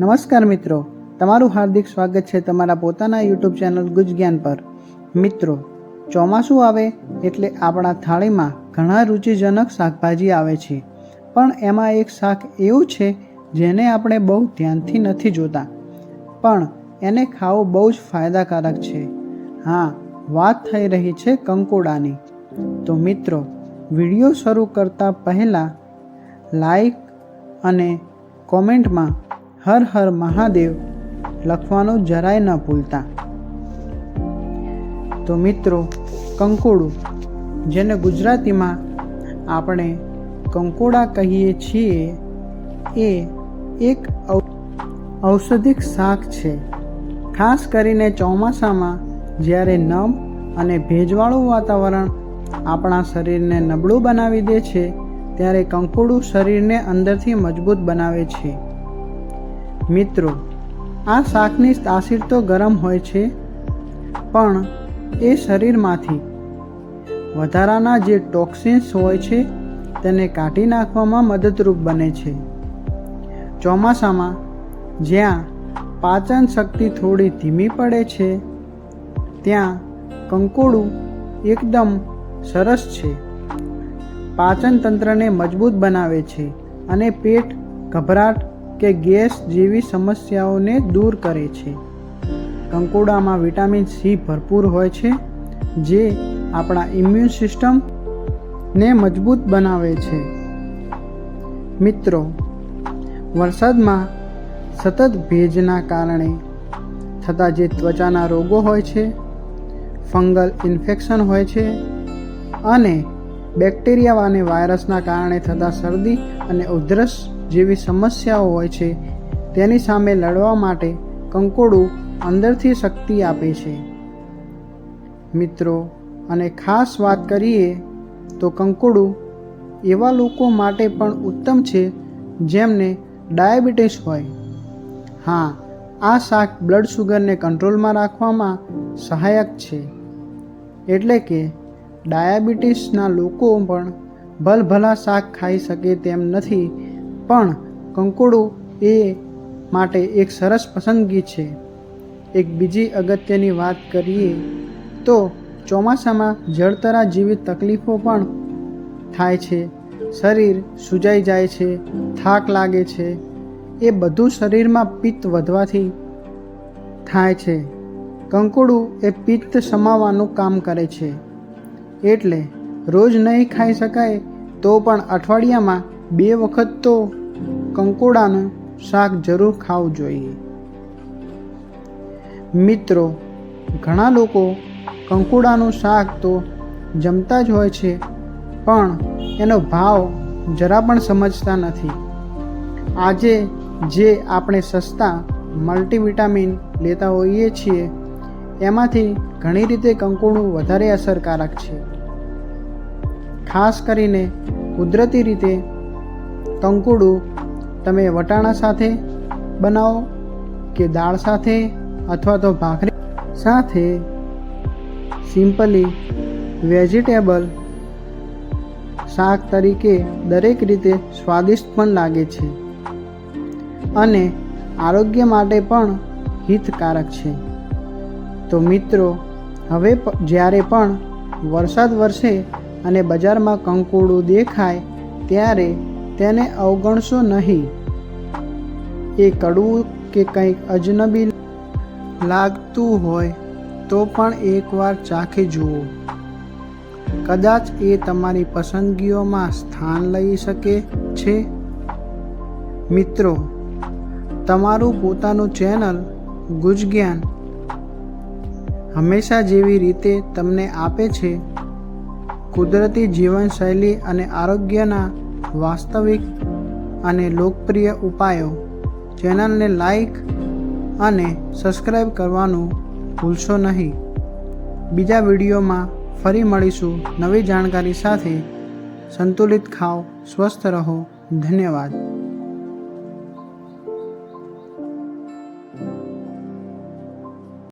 નમસ્કાર મિત્રો. તમારું હાર્દિક સ્વાગત છે તમારા પોતાના યુટ્યુબ ચેનલ ગુજ જ્ઞાન પર. મિત્રો, ચોમાસું આવે એટલે આપણા થાળીમાં ઘણા રુચિજનક શાકભાજી આવે છે. પણ એમાં એક શાક એવું છે જેને આપણે બહુ ધ્યાનથી નથી જોતા. પણ એને ખાવું બહુ જ ફાયદાકારક છે. હા, વાત થઈ રહી છે કંકોડાની. તો મિત્રો, વીડિયો શરૂ કરતાં પહેલાં લાઈક અને કોમેન્ટમાં હર હર મહાદેવ લખવાનું જરાય ન ભૂલતા. તો મિત્રો, કંકોડું, જેને ગુજરાતીમાં આપણે કંકોડા કહીએ છીએ, એ એક ઔષધિક શાક છે. ખાસ કરીને ચોમાસામાં જ્યારે નમ અને ભેજવાળું વાતાવરણ આપણા શરીરને નબળું બનાવી દે છે, ત્યારે કંકોડું શરીરને અંદરથી મજબૂત બનાવે છે. મિત્રો, આ શાકની તાસીર તો ગરમ હોય છે, પણ એ શરીરમાંથી વધારાના જે ટોક્સિન્સ હોય છે, તેને કાઢી નાખવામાં મદદરૂપ બને છે. ચોમાસામાં જ્યાં પાચન શક્તિ થોડી ધીમી પડે છે, ત્યાં કંકોડું એકદમ સરસ છે. પાચન તંત્રને મજબૂત બનાવે છે અને પેટ ગભરાટ કે ગેસ જેવી સમસ્યાઓને દૂર કરે છે. કંકોડામાં વિટામિન સી ભરપૂર હોય છે, જે આપણા ઇમ્યુન સિસ્ટમને મજબૂત બનાવે છે. મિત્રો, વરસાદમાં સતત ભેજના કારણે થતા જે ત્વચાના રોગો હોય છે, ફંગલ ઇન્ફેક્શન હોય છે અને બેક્ટેરિયા અને વાયરસના કારણે થતા શરદી અને ઉધરસ જેવી સમસ્યાઓ હોય છે, તેની સામે લડવા માટે કંકોડું અંદરથી શક્તિ આપે છે. મિત્રો, અને ખાસ વાત કરીએ તો કંકોડું એવા લોકો માટે પણ ઉત્તમ છે જેમને ડાયાબિટીસ હોય. હા, આ શાક બ્લડ શુગરને કંટ્રોલમાં રાખવામાં સહાયક છે. એટલે કે ડાયાબિટીસના લોકો પણ ભલભલા શાક ખાઈ શકે તેમ નથી, પણ કંકોડું એ માટે એક સરસ પસંદગી છે. એક બીજી અગત્યની વાત કરીએ તો ચોમાસામાં જળતરા જેવી તકલીફો પણ થાય છે. શરીર સૂજાઈ જાય છે, થાક લાગે છે, એ બધું શરીરમાં પિત્ત વધવાથી થાય છે. કંકોડું એ પિત્ત સમાવવાનું કામ કરે છે. એટલે રોજ નહીં ખાઈ શકાય તો પણ અઠવાડિયામાં બે વખત તો કંકોડાનું શાક જરૂર ખાવું જોઈએ. મિત્રો, ઘણા લોકો કંકોડાનું શાક તો જમતા જ હોય છે, પણ એનો ભાવ જરા પણ સમજતા નથી. આજે જે આપણે સસ્તા મલ્ટીવિટામિન લેતા હોઈએ છીએ એમાંથી ઘણી રીતે કંકોડું વધારે અસરકારક છે. ખાસ કરીને કુદરતી રીતે કંકોડું તમે વટાણા સાથે બનાવો કે દાળ સાથે અથવા તો ભાખરી સાથે સિમ્પલી વેજીટેબલ શાક તરીકે દરેક રીતે સ્વાદિષ્ટ પણ લાગે છે. અને આરોગ્ય માટે પણ હિતકારક છે. તો મિત્રો, હવે જ્યારે પણ વરસાદ વરસે અને બજારમાં કંકોડું દેખાય, ત્યારે તેને અવગણશો નહીં. એ કડવું કે કંઈક અજનબી લાગતું હોય, તો પણ એકવાર ચાખી જુઓ. કદાચ એ તમારી પસંદગીઓમાં સ્થાન લઈ શકે છે. મિત્રો, તમારું પોતાનું ચેનલ ગુજ જ્ઞાન હંમેશા જેવી રીતે તમને આપે છે. કુદરતી જીવનશૈલી અને આરોગ્યના વાસ્તવિક અને લોકપ્રિય ઉપાયો. ચેનલને લાઈક અને સબસ્ક્રાઈબ કરવાનું ભૂલશો નહીં. બીજા વિડીયોમાં ફરી મળીશું નવી જાણકારી સાથે. સંતુલિત ખાઓ, સ્વસ્થ રહો. ધન્યવાદ.